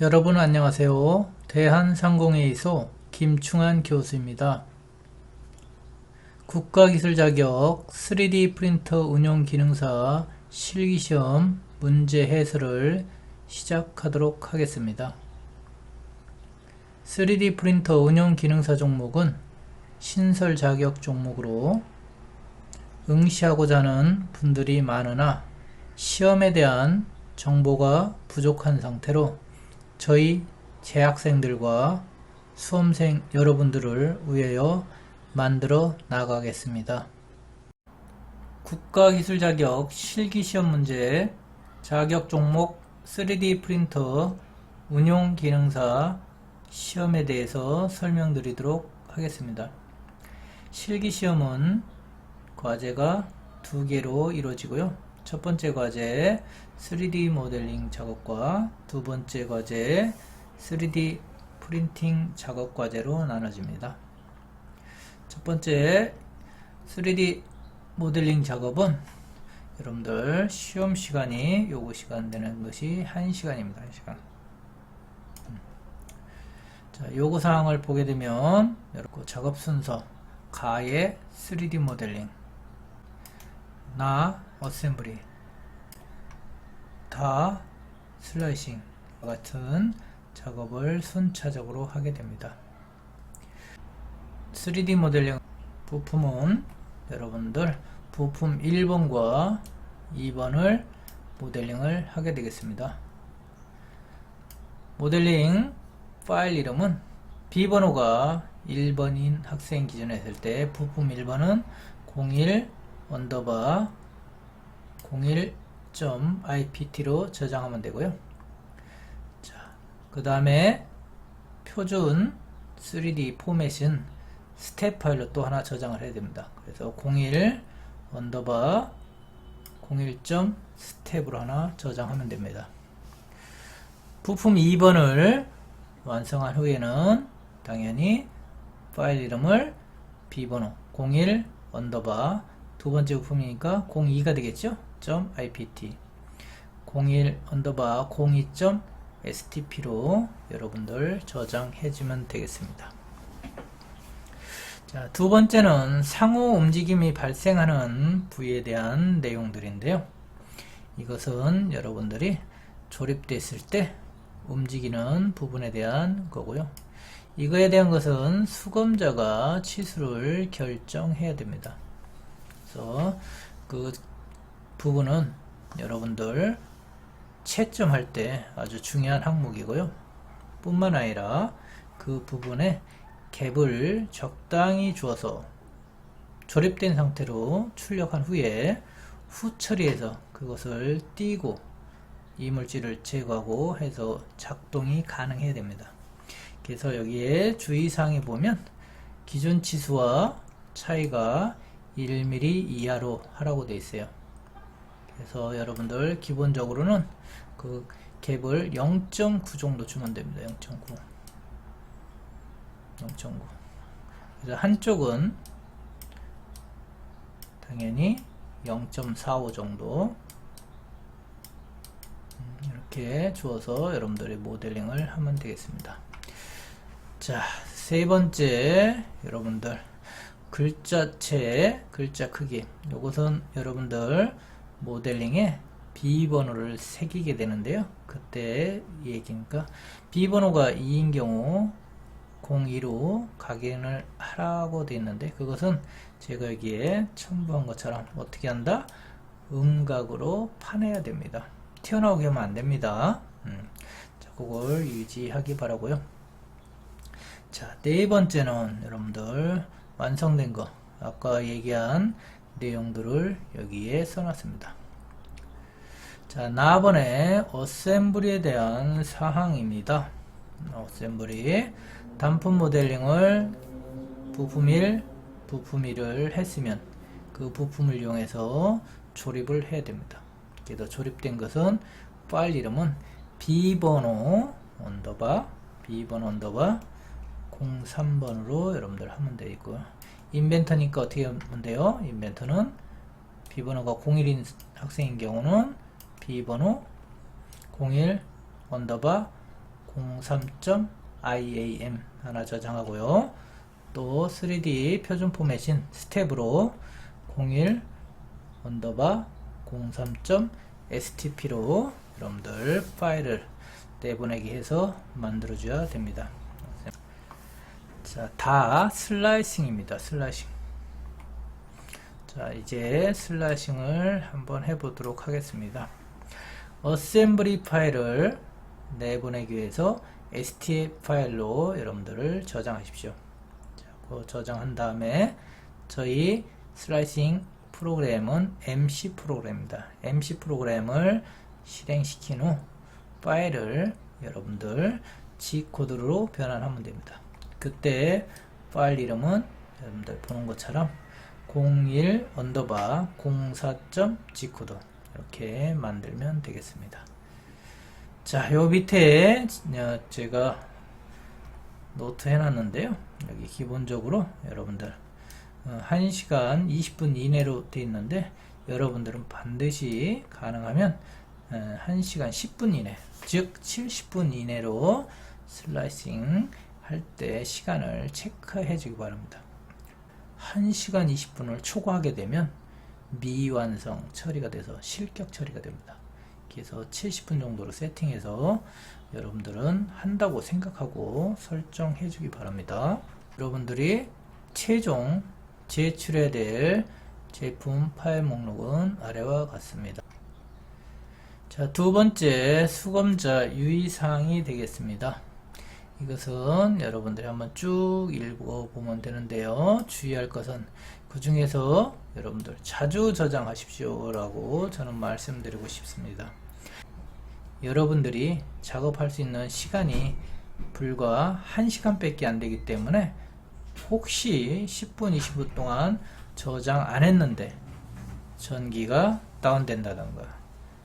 여러분 안녕하세요. 대한상공회의소 김충한 교수입니다. 국가기술 자격 3D 프린터 운용 기능사 실기시험 문제 해설을 시작하도록 하겠습니다. 3D 프린터 운용 기능사 종목은 신설 자격 종목으로 응시하고자 하는 분들이 많으나 시험에 대한 정보가 부족한 상태로 저희 재학생들과 수험생 여러분들을 위하여 만들어 나가겠습니다. 국가기술 자격 실기시험 문제 자격 종목 3D 프린터 운용 기능사 시험에 대해서 설명드리도록 하겠습니다. 실기시험은 과제가 두 개로 이루어지고요. 첫 번째 과제 3D 모델링 작업과 두 번째 과제 3D 프린팅 작업 과제로 나눠집니다. 첫 번째 3D 모델링 작업은 여러분들 시험 시간이 요구 시간 되는 것이 1시간입니다. 1시간. 자, 요구 사항을 보게 되면 여러분 작업 순서 가의 3D 모델링 나 어셈블리 다 슬라이싱 같은 작업을 순차적으로 하게 됩니다. 3D 모델링 부품은 여러분들 부품 1번과 2번을 모델링을 하게 되겠습니다. 모델링 파일 이름은 비번호가 1번인 학생 기준에 했을 때 부품 1번은 01 언더바 01.ipt로 저장하면 되고요. 자, 그 다음에 표준 3D 포맷은 스텝 파일로 또 하나 저장을 해야 됩니다. 그래서 01 언더바 01. 스텝으로 하나 저장하면 됩니다. 부품 2번을 완성한 후에는 당연히 파일 이름을 비번호 01 언더바 두 번째 부품이니까 02가 되겠죠? .ipt 01 언더바 02.stp로 여러분들 저장해 주면 되겠습니다. 자, 두 번째는 상호 움직임이 발생하는 부위에 대한 내용들인데요. 이것은 여러분들이 조립됐을 때 움직이는 부분에 대한 거고요. 이거에 대한 것은 수검자가 치수를 결정해야 됩니다. 그래서 그 부분은 여러분들 채점할 때 아주 중요한 항목이고요. 뿐만 아니라 그 부분에 갭을 적당히 주어서 조립된 상태로 출력한 후에 후 처리해서 그것을 띄고 이물질을 제거하고 해서 작동이 가능해야 됩니다. 그래서 여기에 주의사항에 보면 기준 치수와 차이가 1mm 이하로 하라고 되어 있어요. 그래서 여러분들 기본적으로는 그 갭을 0.9 정도 주면 됩니다. 0.9 0.9 그래서 한쪽은 당연히 0.45 정도. 음, 이렇게 주어서 여러분들이 모델링을 하면 되겠습니다. 자, 세 번째 여러분들. 글자체, 글자 크기. 이것은 여러분들 모델링에 비번호를 새기게 되는데요. 그때 얘기니까 비번호가 2인 경우 02로 각인을 하라고 되어 있는데 그것은 제가 여기에 첨부한 것처럼 어떻게 한다? 음각으로 파내야 됩니다. 튀어나오게 하면 안 됩니다. 음, 자, 그걸 유지하기 바라고요. 자, 네 번째는 여러분들 완성된 거 아까 얘기한 내용들을 여기에 써놨습니다. 자, 나번에 어셈블리에 대한 사항입니다. 어셈블리 단품 모델링을 부품 1, 부품 2를 했으면 그 부품을 이용해서 조립을 해야 됩니다. 그래서 조립된 것은 파일 이름은 비번호 언더바 비번 언더바 03번으로 여러분들 하면 되겠고요. 인벤터니까 어떻게 하면 돼요? 인벤터는 비번호가 01인 학생인 경우는 비번호 01 언더바 03.iam 하나 저장하고요. 또 3D 표준 포맷인 스텝으로 01 언더바 03.stp로 여러분들 파일을 내보내기 해서 만들어줘야 됩니다. 자, 다 슬라이싱입니다. 슬라이싱. 자, 이제 슬라이싱을 한번 해보도록 하겠습니다. 어셈블리 파일을 내보내기 위해서 STF 파일로 여러분들을 저장하십시오. 자, 그 저장한 다음에 저희 슬라이싱 프로그램은 MC 프로그램입니다. MC 프로그램을 실행시킨 후 파일을 여러분들 G 코드로 변환하면 됩니다. 그때 파일 이름은 여러분들 보는 것처럼 01 언더바 04.G 코드 이렇게 만들면 되겠습니다. 자, 요 밑에 어, 제가 노트 해놨는데요. 여기 기본적으로 여러분들 어, 1시간 20분 이내로 되어 있는데 여러분들은 반드시 가능하면 어, 1시간 10분 이내 즉 70분 이내로 슬라이싱 할 때 시간을 체크해 주기 바랍니다. 1시간 20분을 초과하게 되면 미완성 처리가 돼서 실격 처리가 됩니다. 그래서 70분 정도로 세팅해서 여러분들은 한다고 생각하고 설정해 주기 바랍니다. 여러분들이 최종 제출해야 될 제품 파일 목록은 아래와 같습니다. 자, 두 번째 수검자 유의사항이 되겠습니다. 이것은 여러분들이 한번 쭉 읽어보면 되는데요. 주의할 것은 그 중에서 여러분들 자주 저장하십시오 라고 저는 말씀드리고 싶습니다. 여러분들이 작업할 수 있는 시간이 불과 1시간 밖에 안 되기 때문에 혹시 10분, 20분 동안 저장 안 했는데 전기가 다운된다던가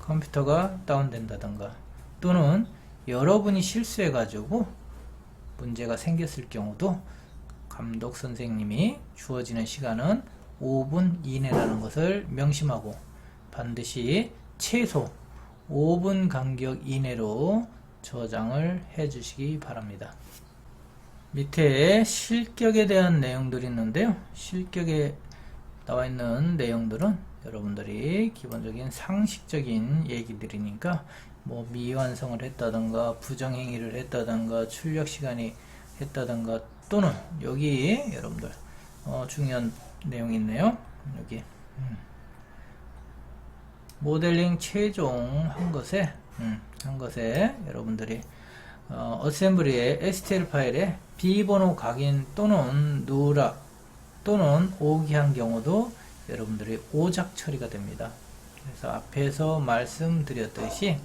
컴퓨터가 다운된다던가 또는 여러분이 실수해 가지고 문제가 생겼을 경우도 감독 선생님이 주어지는 시간은 5분 이내라는 것을 명심하고 반드시 최소 5분 간격 이내로 저장을 해 주시기 바랍니다. 밑에 실격에 대한 내용들이 있는데요. 실격에 나와 있는 내용들은 여러분들이 기본적인 상식적인 얘기들이니까 뭐 미완성을 했다던가 부정행위를 했다던가 출력 시간이 했다던가 또는 여기 여러분들 어, 중요한 내용이 있네요. 여기 음. 모델링 최종 한 것에 음, 한 것에 여러분들이 어, 어셈블리의 STL 파일에 비번호 각인 또는 누락 또는 오기한 경우도 여러분들이 오작 처리가 됩니다. 그래서 앞에서 말씀드렸듯이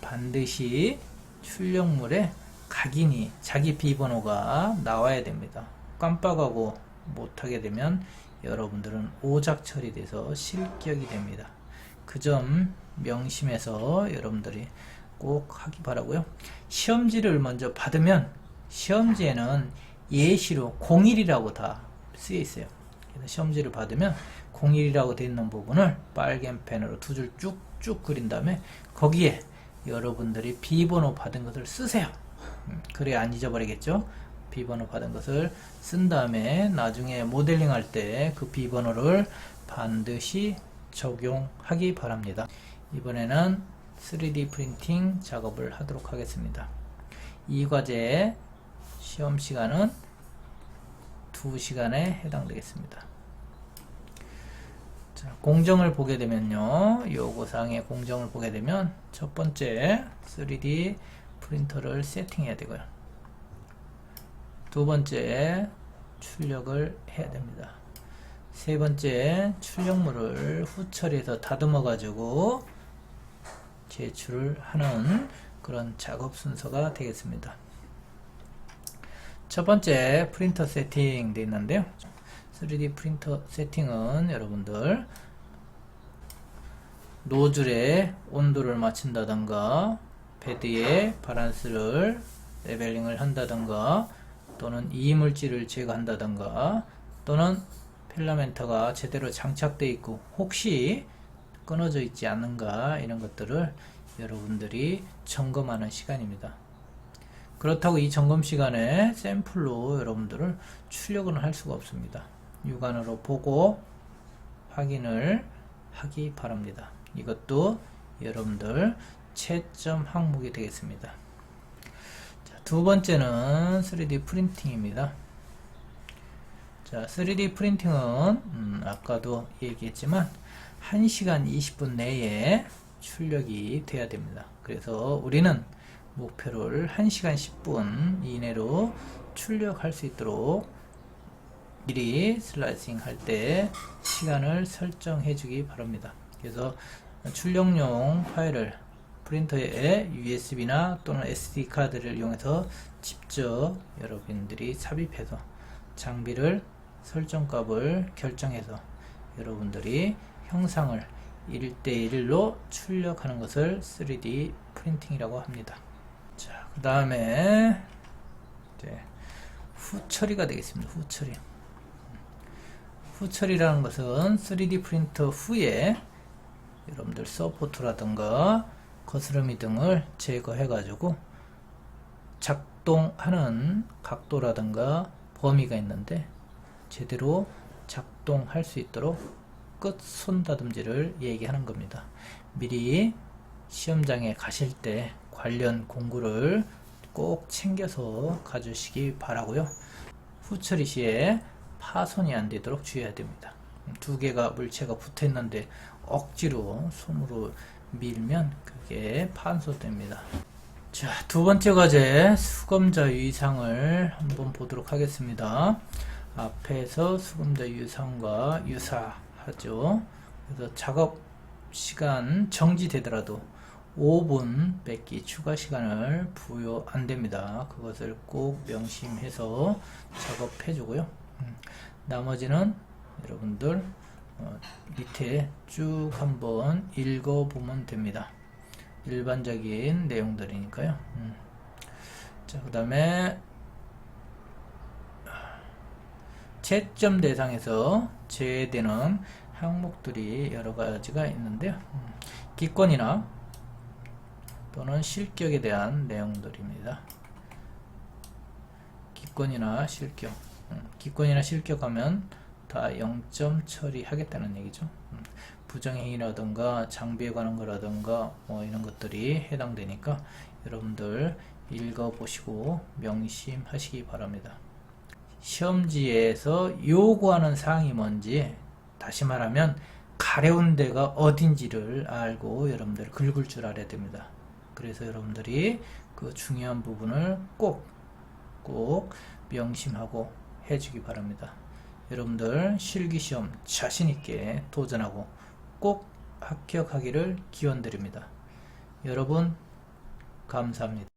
반드시 출력물에 각인이 자기 비번호가 나와야 됩니다. 깜빡하고 못하게 되면 여러분들은 오작 처리돼서 실격이 됩니다. 그 점 명심해서 여러분들이 꼭 하기 바라고요. 시험지를 먼저 받으면 시험지에는 예시로 01이라고 다 쓰여 있어요. 그래서 시험지를 받으면 01이라고 되어 있는 부분을 빨간 펜으로 두 줄 쭉쭉 그린 다음에 거기에 여러분들이 비번호 받은 것을 쓰세요. 음, 그래야 안 잊어버리겠죠? 비번호 받은 것을 쓴 다음에 나중에 모델링 할 때 그 비번호를 반드시 적용하기 바랍니다. 이번에는 3D 프린팅 작업을 하도록 하겠습니다. 이 과제 시험 시간은 2시간에 해당되겠습니다. 자, 공정을 보게 되면요. 요구사항의 공정을 보게 되면 첫 번째 3D 프린터를 세팅해야 되고요. 두 번째 출력을 해야 됩니다. 세 번째 출력물을 후처리해서 다듬어 가지고 제출을 하는 그런 작업 순서가 되겠습니다. 첫 번째 프린터 세팅 되어 있는데요. 3D 프린터 세팅은 여러분들 노즐의 온도를 맞춘다던가 패드의 바란스를 레벨링을 한다던가 또는 이물질을 제거한다던가 또는 필라멘터가 제대로 장착되어 있고 혹시 끊어져 있지 않는가 이런 것들을 여러분들이 점검하는 시간입니다. 그렇다고 이 점검 시간에 샘플로 여러분들을 출력은 할 수가 없습니다. 육안으로 보고 확인을 하기 바랍니다. 이것도 여러분들 채점 항목이 되겠습니다. 자, 두 번째는 3D 프린팅입니다. 자, 3D 프린팅은 음, 아까도 얘기했지만 1시간 20분 내에 출력이 돼야 됩니다. 그래서 우리는 목표를 1시간 10분 이내로 출력할 수 있도록 미리 슬라이싱 할 때 시간을 설정해 주기 바랍니다. 그래서 출력용 파일을 프린터에 USB나 또는 SD 카드를 이용해서 직접 여러분들이 삽입해서 장비를 설정값을 결정해서 여러분들이 형상을 1대1로 출력하는 것을 3D 프린팅이라고 합니다. 자, 그 다음에 후처리가 되겠습니다. 후처리. 후처리라는 것은 3D 프린터 후에 여러분들 서포트라든가 거스름이 등을 제거해 가지고 작동하는 각도라든가 범위가 있는데 제대로 작동할 수 있도록 끝 손다듬지를 얘기하는 겁니다. 미리 시험장에 가실 때 관련 공구를 꼭 챙겨서 가주시기 바라고요. 후처리 시에 파손이 안 되도록 주의해야 됩니다. 두 개가 물체가 붙어 있는데 억지로 손으로 밀면 그게 파손됩니다. 자, 두 번째 과제 수검자 유의상을 한번 보도록 하겠습니다. 앞에서 수검자 유의상과 유사하죠. 그래서 작업 시간 정지되더라도 5분 뺏기 추가 시간을 부여 안 됩니다. 그것을 꼭 명심해서 작업해 주고요. 음, 나머지는 여러분들 어, 밑에 쭉 한번 읽어보면 됩니다. 일반적인 내용들이니까요. 음. 자, 그 다음에 채점 대상에서 제외되는 항목들이 여러 가지가 있는데요. 음. 기권이나 또는 실격에 대한 내용들입니다. 기권이나 실격. 음. 기권이나 실격하면 다 0점 처리하겠다는 얘기죠. 음. 부정행위라든가 장비에 관한 거라든가 뭐 이런 것들이 해당되니까 여러분들 읽어보시고 명심하시기 바랍니다. 시험지에서 요구하는 사항이 뭔지 다시 말하면 가려운 데가 어딘지를 알고 여러분들 긁을 줄 알아야 됩니다. 그래서 여러분들이 그 중요한 부분을 꼭, 꼭 명심하고 해주기 바랍니다. 여러분들 실기시험 자신있게 도전하고 꼭 합격하기를 기원드립니다. 여러분, 감사합니다.